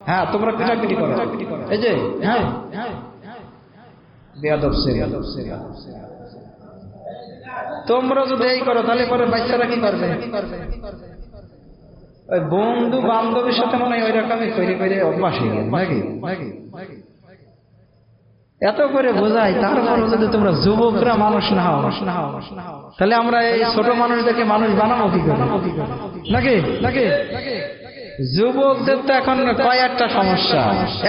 হ্যাঁ তোমরা পিটাপিটি করো। এই যে হ্যাঁ। তোমরা যদি এই করো, তাহলে পরে বাচ্চারা কি করবে? ওই বন্ধু বান্ধবের সাথে মনে হয় ওই রকমই করে করে অভ্যাস হয়ে গেল, নাকি? এত করে বোঝাই তারপরে যদি তোমরা যুবকরা মানুষ না হও, তাহলে আমরা এই ছোট মানুষদেরকে মানুষ বানাবো কি করে? নাকি? নাকি? যুবকদের তো এখন কয়েকটা সমস্যা?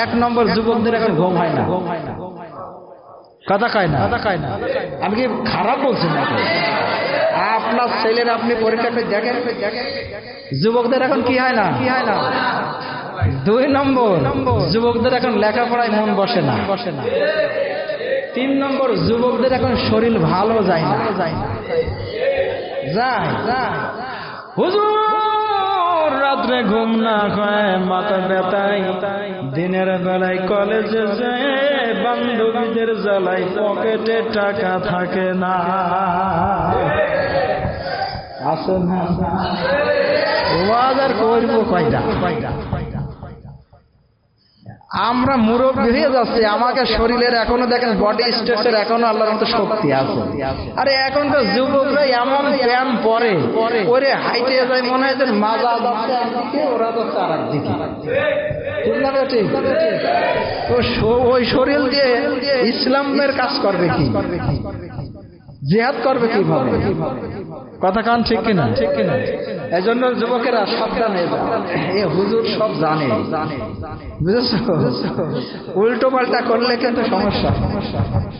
এক নম্বর যুবকদের এখন ঘুম হয় না। কথা কয় না? কথা কয় না আমি কি খারাপ বলছি না আপনার ছেলের আপনি পরীক্ষা দেখেন। যুবকদের এখন কি হয় না? কি হয় না দুই নম্বর, যুবকদের এখন লেখাপড়ায় মন বসে না। বসে না তিন নম্বর, যুবকদের এখন শরীর ভালো যায় না। যায়। না যায়। হুজুর! রাত্রে ঘুম না হয় মাথা ব্যথায় দিনের বেলায় কলেজে যায় বান্ধবীদের জ্বালায় পকেটে টাকা থাকে না। আছে না ওয়াজ আর করব কয়টা? কয়টা? আমরা মুরব্বী হয়ে যাচ্ছি, আমাকে শরীরের এখনও দেখেন বডি স্ট্রেসের এখনও আল্লাহর মতো শক্তি আছে। আরে এখন তো যুবকরা এমন ব্যায়াম পরে ওরে হাইটে যায়, মনে হয় মাজা একদিকে, ওরা তো শ- ওই শরীর ইসলামের কাজ করবে কি? জেহাদ করবে কীভাবে? কথা কান ঠিক কিনা? ঠিক কিনা? এই জন্য যুবকেরা সাবধান জানে এ হুজুর সব জানে। বুঝেছ? উল্টো পাল্টা করলে কিন্তু সমস্যা সমস্যা সমস্যা।